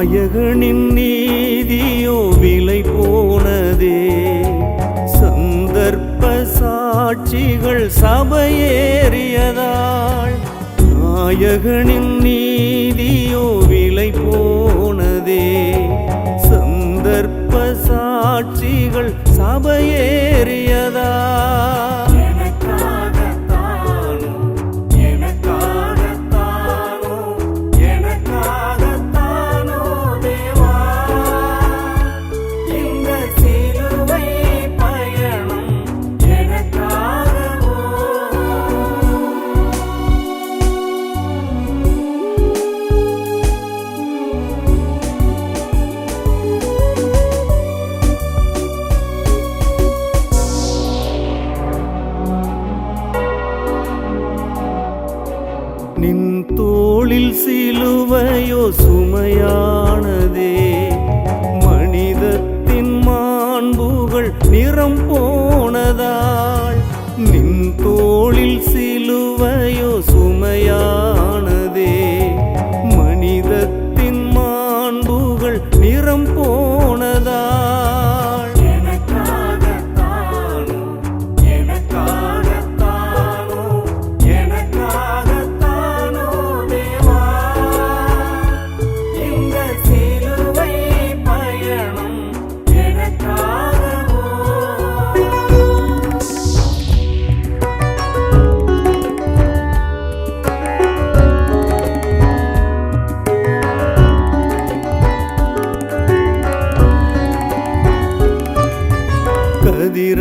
நாயகனின் நீதியோ விலை போனதே. சந்தர்ப்ப சாட்சிகள் சபையேறியதாள் நாயகனின் நீதியோ விலை போனதே. சந்தர்ப்ப சாட்சிகள் சபையேறி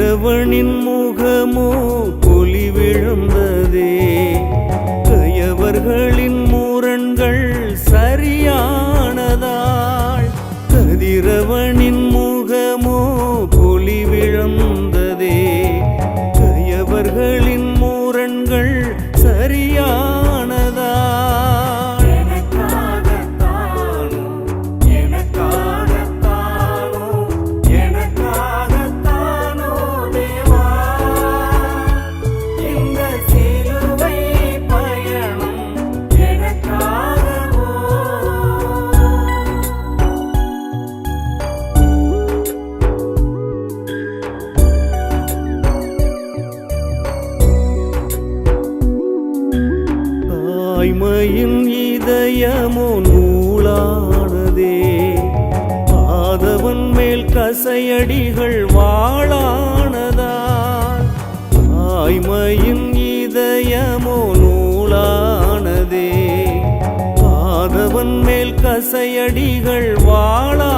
கயவனின் முகமோ பொலி விழுந்ததே. கயவர்களின் மூரண்கள் சரியானதாள் கதிரவனின் முகமோ பொலி விழுந்ததே. கயவர்களின் வரிசையடிகள் வாழானதால் தாய்மையின் இதயமோ நூலானதே. ஆதவன் மேல் கசையடிகள் வாழா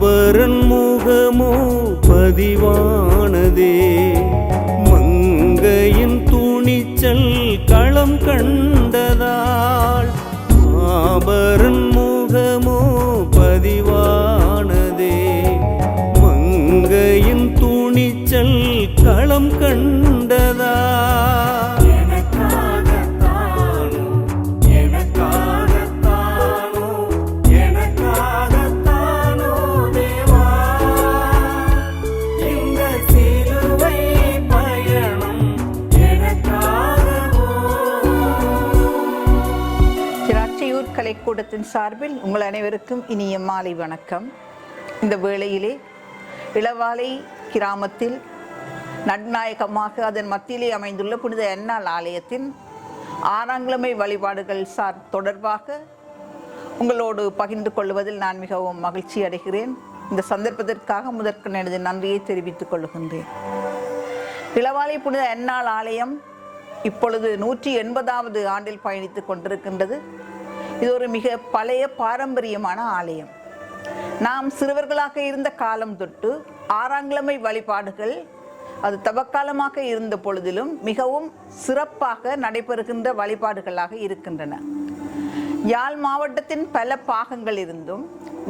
மாபரன் முகமோ பதிவானதே. மங்கையின் துணிச்சல் களம் கண் கலைக்கூடத்தின் சார்பில் உங்கள் அனைவருக்கும் இனிய மாலை வணக்கம். இந்த வேளையிலே இளவாலை கிராமத்தில் நட்நாயகமாக அதன் மத்தியிலே அமைந்துள்ள புனித எண்ணாள் ஆலயத்தின் ஆறாங்கிழமை வழிபாடுகள் சார் தொடர்பாக உங்களோடு பகிர்ந்து கொள்வதில் நான் மிகவும் மகிழ்ச்சி அடைகிறேன். இந்த சந்தர்ப்பத்திற்காக முதற்கு எனது நன்றியை தெரிவித்துக் கொள்கின்றேன். இளவாலை புனித எண்ணாள் ஆலயம் இப்பொழுது நூற்றி எண்பதாவது ஆண்டில் பயணித்துக் கொண்டிருக்கின்றது. இது ஒரு மிக பழைய பாரம்பரியமான ஆலயம். நாம் சிறுவர்களாக இருந்த காலம் தொட்டு ஆறாங்கிழமை வழிபாடுகள் அது தவக்காலமாக இருந்த பொழுதிலும் மிகவும் சிறப்பாக நடைபெறுகின்ற வழிபாடுகளாக இருக்கின்றன. யாழ் மாவட்டத்தின் பல பாகங்கள் இருந்தும்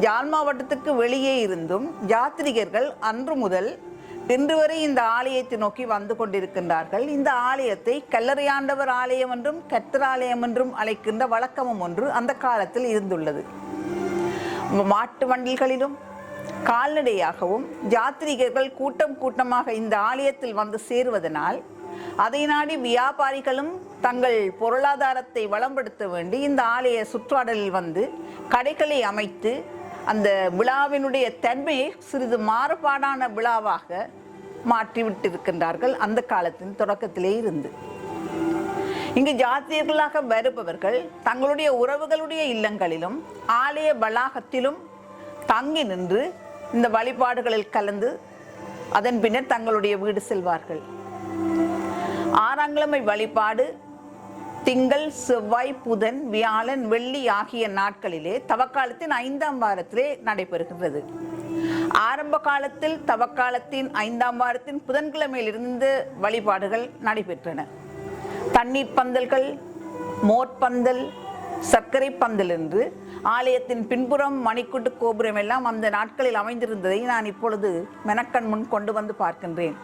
யாழ் மாவட்டத்துக்கு வெளியே இருந்தும் யாத்ரிகர்கள் அன்று முதல் இன்று வரை இந்த ஆலயத்தை நோக்கி வந்து கொண்டிருக்கின்றார்கள். இந்த ஆலயத்தை கல்லறையாண்டவர் ஆலயம் என்றும் கத்தராலயம் என்றும் அழைக்கின்ற வழக்கமும் ஒன்று அந்த காலத்தில் இருந்துள்ளது. மாட்டு வண்டிகளிலும் கால்நடையாகவும் யாத்ரீகர்கள் கூட்டம் கூட்டமாக இந்த ஆலயத்தில் வந்து சேருவதனால் அதை நாடி வியாபாரிகளும் தங்கள் பொருளாதாரத்தை வளம்படுத்த வேண்டி இந்த ஆலய சுற்றாடலில் வந்து கடைகளை அமைத்து அந்த விழாவினுடைய தன்மையை சிறிது மாறுபாடான விழாவாக மாற்றிவிட்டிருக்கின்றார்கள் அந்த காலத்தின் தொடக்கத்திலே இருந்து. இங்கு ஜாத்தியர்களாக வருபவர்கள் தங்களுடைய உறவுகளுடைய இல்லங்களிலும் ஆலய வளாகத்திலும் தங்கி நின்று இந்த வழிபாடுகளில் கலந்து அதன் பின்னர் தங்களுடைய வீடு செல்வார்கள். ஆறாங்கிழமை வழிபாடு திங்கள் செவ்வாய் புதன் வியாழன் வெள்ளி ஆகிய நாட்களிலே தவக்காலத்தின் ஐந்தாம் வாரத்திலே நடைபெறுகின்றது. ஆரம்ப காலத்தில் தவக்காலத்தின் ஐந்தாம் வாரத்தின் புதன்கிழமையிலிருந்து வழிபாடுகள் நடைபெற்றன. தண்ணீர் பந்தல்கள் மோர்பந்தல் சர்க்கரை பந்தல் என்று ஆலயத்தின் பின்புறம் மணிக்கூட்டு கோபுரம் எல்லாம் அந்த நாட்களில் அமைந்திருந்ததை நான் இப்பொழுது மெனக்கண் முன் கொண்டு வந்து பார்க்கின்றேன்.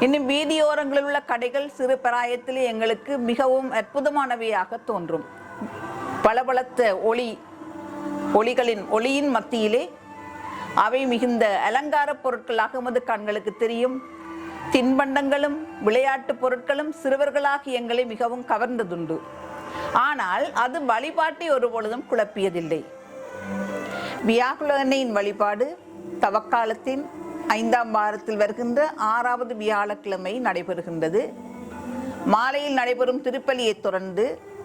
இன்னும் வீதியோரங்களில் உள்ள கடைகள் சிறு பிராயத்திலே எங்களுக்கு மிகவும் அற்புதமானவையாக தோன்றும். பளபளத்த ஒளி ஒளிகளின் ஒளியின் மத்தியிலே அவை மிகுந்த அலங்கார பொருட்களாக எமது கண்களுக்கு தெரியும். தின்பண்டங்களும் விளையாட்டு பொருட்களும் சிறுவர்களாக எங்களை மிகவும் கவர்ந்ததுண்டு. ஆனால் அது வழிபாட்டை ஒரு பொழுதும் குழப்பியதில்லை. வியாகுல அன்னையின் வழிபாடு தவக்காலத்தின் ஐந்தாம் வாரத்தில் வருகின்ற ஆறாவது வியாழக்கிழமை நடைபெறுகின்றது. மாலையில் நடைபெறும் திருப்பலியைத் தொடர்ந்து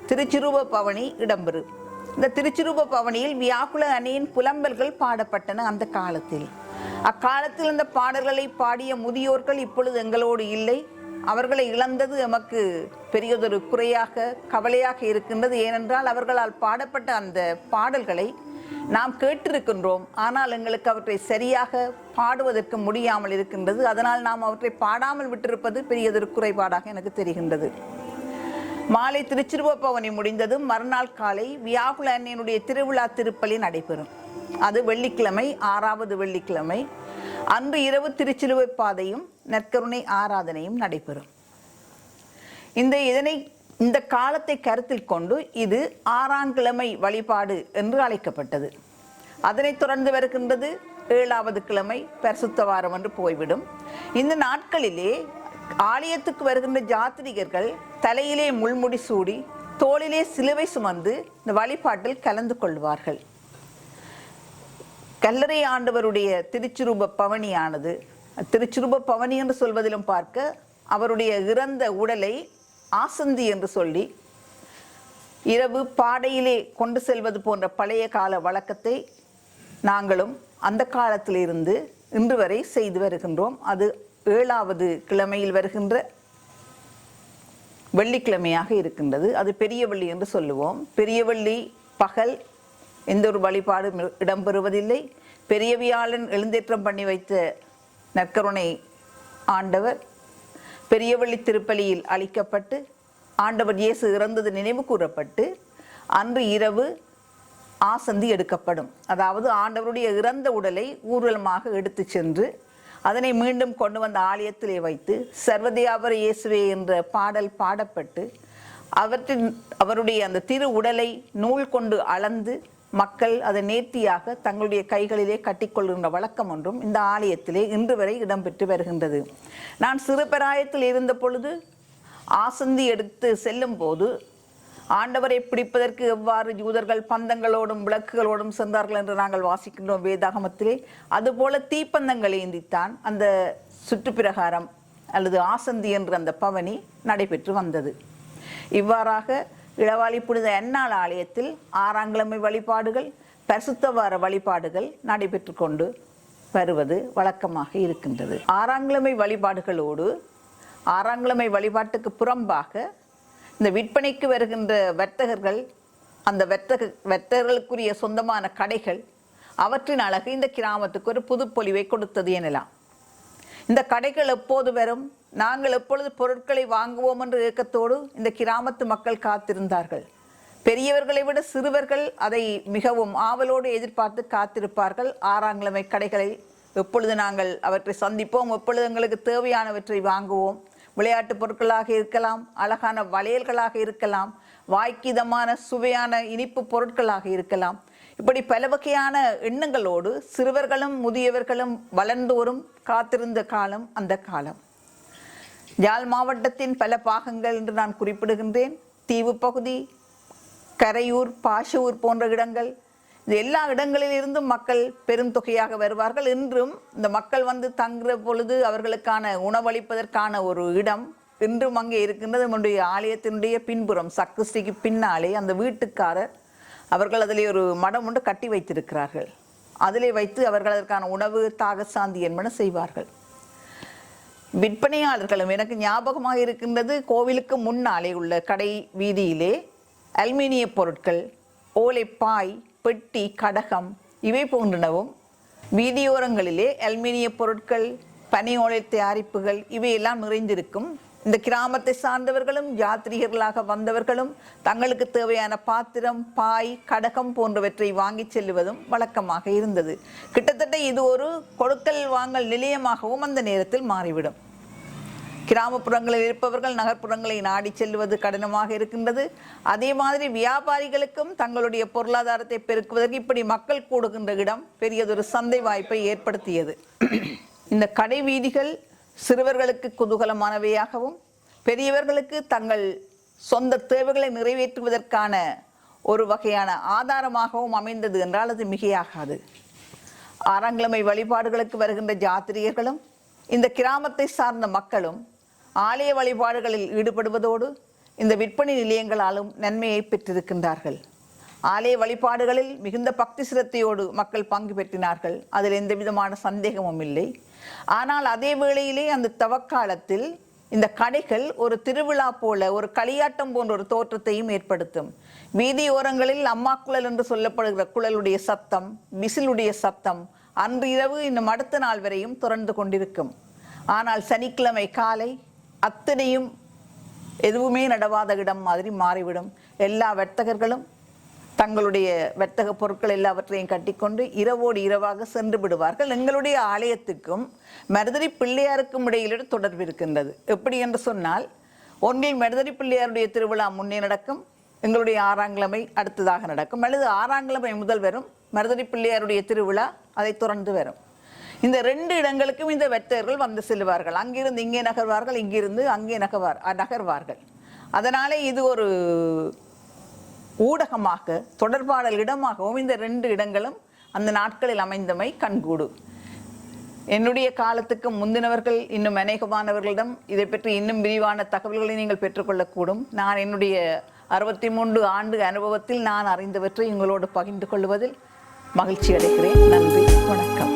திருச்சிறுவ பவனி இடம்பெறும் இந்த திருச்சிறுவ பவனியில் வியாக்குல அணியின் புலம்பல்கள் பாடப்பட்டன அந்த காலத்தில். அக்காலத்தில் அந்த பாடல்களை பாடிய முதியோர்கள் இப்பொழுது எங்களோடு இல்லை. அவர்களை இழந்தது எமக்கு பெரியதொரு குறையாக கவலையாக இருக்கின்றது. ஏனென்றால் அவர்களால் பாடப்பட்ட அந்த பாடல்களை நாம் கேட்டிருக்கின்றோம் ஆனால் எங்களுக்கு அவற்றை சரியாக பாடுவதற்கு முடியாமல் இருக்கின்றது. அதனால் நாம் அவற்றை பாடாமல் விட்டிருப்பது பெரியதொரு குறைபாடாக எனக்கு தெரிகின்றது. மாலை திருச்சிறுவப்பவனி முடிந்ததும் மறுநாள் காலை வியாகுல அன்னையனுடைய திருவிழா திருப்பலி நடைபெறும். அது வெள்ளிக்கிழமை ஆறாவது வெள்ளிக்கிழமை. அன்று இரவு திருச்சிலுவை பாதையும் நற்கருணை ஆராதனையும் நடைபெறும். இந்த இதனை இந்த காலத்தை கருத்தில் கொண்டு இது ஆறாம் கிழமை வழிபாடு என்று அழைக்கப்பட்டது. அதனைத் தொடர்ந்து வருகின்றது ஏழாவது கிழமை பரிசுத்த வாரம் என்று போய்விடும். இந்த நாட்களிலே ஆலயத்துக்கு வருகின்ற ஜாத்திரிகர்கள் தலையிலே முள்முடி சூடி தோளிலே சிலுவை சுமந்து இந்த வழிபாட்டில் கலந்து கொள்வார்கள். கல்லறை ஆண்டவருடைய திருச்சிரூப பவனியானது திருச்சிரூப பவனி என்று சொல்வதிலும் பார்க்க அவருடைய இறந்த உடலை ஆசந்தி என்று சொல்லி இரவு பாடையிலே கொண்டு செல்வது போன்ற பழைய கால வழக்கத்தை நாங்களும் அந்த காலத்திலிருந்து இன்று வரை செய்து வருகின்றோம். அது ஏழாவது கிழமையில் வருகின்ற வெள்ளிக்கிழமையாக இருக்கின்றது. அது பெரிய வெள்ளி என்று சொல்லுவோம். பெரிய வெள்ளி பகல் எந்த ஒரு வழிபாடும் இடம்பெறுவதில்லை. பெரிய வியாழன் எழுந்தேற்றம் பண்ணி வைத்த நற்கருணை ஆண்டவர் பெரியவள்ளி திருப்பலியில் அளிக்கப்பட்டு ஆண்டவர் இயேசு இறந்தது நினைவு கூறப்பட்டு அன்று இரவு ஆசந்தி எடுக்கப்படும். அதாவது ஆண்டவருடைய இறந்த உடலை ஊர்வலமாக எடுத்து சென்று அதனை மீண்டும் கொண்டு வந்த ஆலயத்திலே வைத்து சர்வதியாபர இயேசுவே என்ற பாடல் பாடப்பட்டு அவற்றின் அவருடைய அந்த திரு உடலை நூல் கொண்டு அளந்து மக்கள் அதை நேர்த்தியாக தங்களுடைய கைகளிலே கட்டிக்கொள்கின்ற வழக்கம் ஒன்றும் இந்த ஆலயத்திலே இன்று வரை இடம்பெற்று வருகின்றது. நான் சிறுபராயத்தில் இருந்த பொழுது ஆசந்தி எடுத்து செல்லும் போது ஆண்டவரை பிடிப்பதற்கு எவ்வாறு யூதர்கள் பந்தங்களோடும் விளக்குகளோடும் சென்றார்கள் என்று நாங்கள் வாசிக்கின்றோம் வேதாகமத்திலே அதுபோல தீப்பந்தங்கள் ஏந்தித்தான் அந்த சுற்றுப்பிரகாரம் அல்லது ஆசந்தி என்று அந்த பவனி நடைபெற்று வந்தது. இவ்வாறாக இளவாளி புனித எண்ணாள் ஆலயத்தில் ஆறாங்கிழமை வழிபாடுகள் பரிசுத்தவார வழிபாடுகள் நடைபெற்று கொண்டு வருவது வழக்கமாக இருக்கின்றது. ஆறாங்கிழமை வழிபாடுகளோடு ஆறாங்கிழமை வழிபாட்டுக்கு புறம்பாக இந்த விற்பனைக்கு வருகின்ற வர்த்தகர்கள் அந்த வர்த்தக வர்த்தகர்களுக்குரிய சொந்தமான கடைகள் அவற்றின் அழகு இந்த கிராமத்துக்கு ஒரு புதுப்பொலிவை கொடுத்தது எனலாம். இந்த கடைகள் எப்போது வரும்? நாங்கள் எப்பொழுது பொருட்களை வாங்குவோம் என்ற இயக்கத்தோடு இந்த கிராமத்து மக்கள் காத்திருந்தார்கள். பெரியவர்களை விட சிறுவர்கள் அதை மிகவும் ஆவலோடு எதிர்பார்த்து காத்திருப்பார்கள். ஆறாங்கிழமை கடைகளை எப்பொழுது நாங்கள் அவற்றை சந்திப்போம்? எப்பொழுது எங்களுக்கு தேவையானவற்றை வாங்குவோம்? விளையாட்டு பொருட்களாக இருக்கலாம் அழகான வளையல்களாக இருக்கலாம் வாய்க்கிதமான சுவையான இனிப்பு பொருட்களாக இருக்கலாம். இப்படி பல வகையான எண்ணங்களோடு சிறுவர்களும் முதியவர்களும் வளர்ந்தோறும் காத்திருந்த காலம் அந்த காலம். யாழ் மாவட்டத்தின் பல பாகங்கள் என்று நான் குறிப்பிடுகின்றேன். தீவு பகுதி கரையூர் பாஷூர் போன்ற இடங்கள். இந்த எல்லா இடங்களிலிருந்தும் மக்கள் பெருந்தொகையாக வருவார்கள். இன்றும் இந்த மக்கள் வந்து தங்குற பொழுது அவர்களுக்கான உணவளிப்பதற்கான ஒரு இடம் இன்றும் அங்கே இருக்கின்றது. நம்முடைய ஆலயத்தினுடைய பின்புறம் சக்ரிஸ்டிக்கு பின்னாலே அந்த வீட்டுக்காரர் அவர்கள் அதிலே ஒரு மடம் ஒன்று கட்டி வைத்திருக்கிறார்கள். அதிலே வைத்து அவர்கள் அதற்கான உணவு தாகசாந்தி என்பன செய்வார்கள். விற்பனையாளர்களும் எனக்கு ஞாபகமாக இருக்கின்றது கோவிலுக்கு முன்னாலே உள்ள கடை வீதியிலே அலுமினிய பொருட்கள் ஓலைப்பாய் பெட்டி கடகம் இவை போன்றனவும் வீதியோரங்களிலே அலுமினிய பொருட்கள் பனி ஓலை தயாரிப்புகள் இவையெல்லாம் நிறைந்திருக்கும். இந்த கிராமத்தை சார்ந்தவர்களும் யாத்ரீகர்களாக வந்தவர்களும் தங்களுக்கு தேவையான பாத்திரம் பாய் கடகம் போன்றவற்றை வாங்கி செல்லுவதும் வழக்கமாக இருந்தது. கிட்டத்தட்ட இது ஒரு கொடுக்கல் வாங்கல் நிலையமாகவும் அந்த நேரத்தில் மாறிவிடும். கிராமப்புறங்களில் இருப்பவர்கள் நகர்ப்புறங்களை நாடி செல்வது கடினமாக இருக்கின்றது. அதே மாதிரி வியாபாரிகளுக்கும் தங்களுடைய பொருளாதாரத்தை பெருக்குவதற்கு இப்படி மக்கள் கூடுகின்ற இடம் பெரியதொரு சந்தை வாய்ப்பை ஏற்படுத்தியது. இந்த கடை வீதிகள் சிறுவர்களுக்கு குதூகலமானவையாகவும் பெரியவர்களுக்கு தங்கள் சொந்த தேவைகளை நிறைவேற்றுவதற்கான ஒரு வகையான ஆதாரமாகவும் அமைந்தது என்றால் அது மிகையாகாது. ஆறாங்கிழமை வழிபாடுகளுக்கு வருகின்ற ஜாத்திரியர்களும் இந்த கிராமத்தை சார்ந்த மக்களும் ஆலய வழிபாடுகளில் ஈடுபடுவதோடு இந்த விற்பனை நிலையங்களாலும் நன்மையை பெற்றிருக்கின்றார்கள். ஆலய வழிபாடுகளில் மிகுந்த பக்தி சிரத்தையோடு மக்கள் பங்கு பெற்றினார்கள். அதில் எந்த விதமான சந்தேகமும் இல்லை. ஆனால் அதே வேளையிலே அந்த தவக்காலத்தில் இந்த கடைகள் ஒரு திருவிழா போல ஒரு களியாட்டம் போன்ற ஒரு தோற்றத்தையும் ஏற்படுத்தும். வீதியோரங்களில் அம்மா குழல் என்று சொல்லப்படுகிற குழலுடைய சத்தம் விசிலுடைய சத்தம் அன்று இரவு இன்னும் அடுத்த நாள் வரையும் துறந்து கொண்டிருக்கும். ஆனால் சனிக்கிழமை காலை அத்தனையும் எதுவுமே நடவாத இடம் மாதிரி மாறிவிடும். எல்லா வர்த்தகர்களும் தங்களுடைய வர்த்தக பொருட்கள் எல்லாவற்றையும் கட்டிக்கொண்டு இரவோடு இரவாக சென்று விடுவார்கள். எங்களுடைய ஆலயத்துக்கும் மருதரி பிள்ளையாருக்கும் இடையிலே தொடர்பு இருக்கின்றது. எப்படி என்று சொன்னால் ஒன்றில் மருதரி பிள்ளையாருடைய திருவிழா முன்னே நடக்கும் எங்களுடைய ஆறாங்கிழமை அடுத்ததாக நடக்கும். அல்லது ஆறாங்கிழமை முதல் வரும் மருதரி பிள்ளையாருடைய திருவிழா அதை தொடர்ந்து வரும். இந்த ரெண்டு இடங்களுக்கும் இந்த வெற்றர்கள் வந்து செல்வார்கள். அங்கிருந்து இங்கே நகர்வார்கள் இங்கிருந்து அங்கே நகர்வார் நகர்வார்கள். அதனாலே இது ஒரு ஊடகமாக தொடர்பாடல் இடமாகவும் இந்த ரெண்டு இடங்களும் அந்த நாட்களில் அமைந்தமை கண்கூடு. என்னுடைய காலத்துக்கு முந்தினவர்கள் இன்னும் அநேகமானவர்களிடம் இதை பற்றி இன்னும் விரிவான தகவல்களை நீங்கள் பெற்றுக்கொள்ளக்கூடும். நான் என்னுடைய அறுபத்தி மூன்று ஆண்டு அனுபவத்தில் நான் அறிந்தவற்றை உங்களோடு பகிர்ந்து கொள்வதில் மகிழ்ச்சி அடைகிறேன் நன்றி வணக்கம்.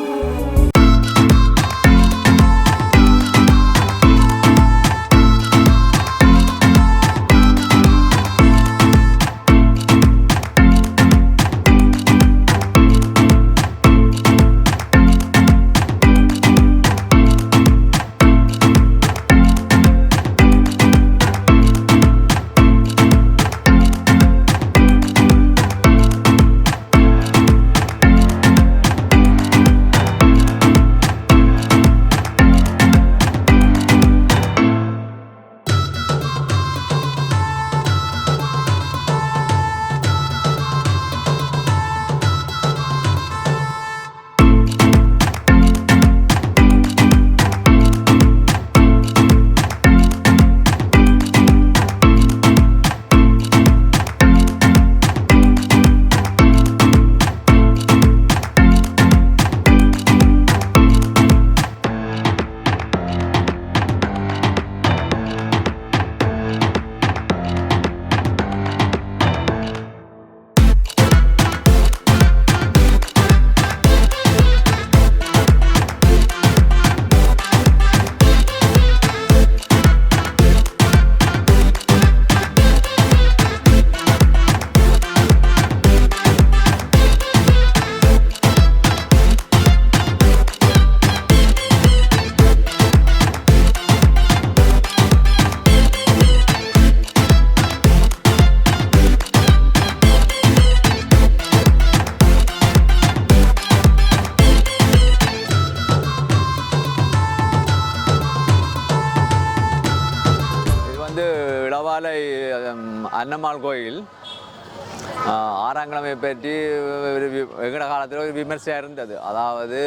பெருமாள் கோயில். ஆஹ், ஆறாங்கிழமை பற்றி ஒரு வி- எங்கட காலத்தில் ஒரு விமர்சையாக இருந்தது. அதாவது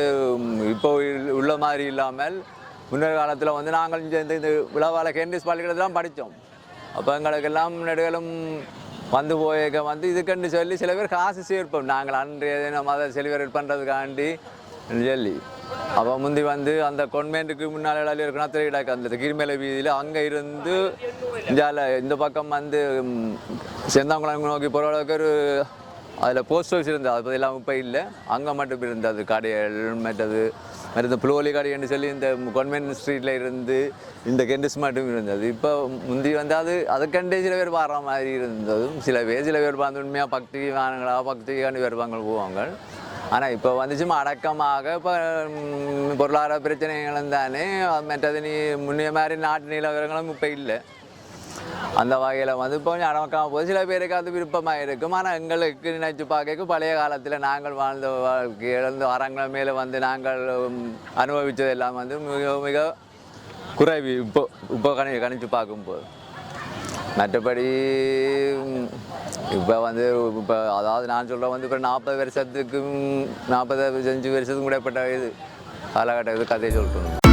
இப்போ உள்ள- மாதிரி இல்லாமல் முன்னொரு காலத்தில் வந்து நாங்கள் இந்த இந்த விழாவால கேண்டிஸ் பள்ளிக்கூடத்தில் படித்தோம். அப்போ எங்களுக்கெல்லாம் நடுகளும் வந்து போயிருக்க வந்து இதுக்குன்னு சொல்லி சில பேர் காசு சேர்ப்போம். நாங்கள் அன்றைய தினம் அதை செலிப்ரேட் பண்ணுறதுக்காண்டி சொல்லி. அப்போ முந்தி வந்து அந்த கொன்வென்ட்டுக்கு முன்னால் இருக்கணும் திரையிடாக்கு அந்த கிரிமேல வீதியில் அங்கே இருந்து இந்தியாவில் இந்த பக்கம் வந்து செந்தாங்குளம் நோக்கி போகிற அளவுக்கு ஒரு அதில் போஸ்ட் ஆஃபீஸ் இருந்தது அது பதிலாக இப்போ இல்லை அங்கே மட்டும் இருந்தது கடைகள் மற்றது மற்ற புலோலி கடைன்னு சொல்லி இந்த கொன்வென்ட் ஸ்ட்ரீட்டில் இருந்து இந்த கெண்டிஸ் மட்டும் இருந்தது இப்போ முந்தி வந்து அது அதுக்கண்டே சில பேர் பாடுற மாதிரி இருந்ததும் சில பேர் சில பேர் வந்து உண்மையாக பக்தி வானங்களா பக்திக்காண்டி வருவாங்க போவாங்க ஆனால் இப்போ வந்துச்சு அடக்கமாக இப்போ பொருளாதார பிரச்சனைகளும் தானே மற்றது நீ முன்னே மாதிரி நாட்டு நிலவரங்களும் இப்போ இல்லை அந்த வகையில் வந்து இப்போ கொஞ்சம் போது. சில பேருக்கு அது விருப்பமாக இருக்கும். ஆனால் எங்களுக்கு நினைச்சு பார்க்க பழைய காலத்தில் நாங்கள் வாழ்ந்த வாழ்க்கை இழந்து மேலே வந்து நாங்கள் அனுபவித்தது எல்லாம் வந்து மிக மிக குறைவு இப்போ இப்போ கணி கணிச்சு பார்க்கும்போது. மற்றபடி இப்போ வந்து இப்போ அதாவது நான் சொல்கிறேன் வந்து இப்போ நாற்பது வருஷத்துக்கும் நாற்பது அஞ்சு வருஷத்துக்கும் கூடப்பட்ட இது காலகட்டம் இது கதையை சொல்லிட்டு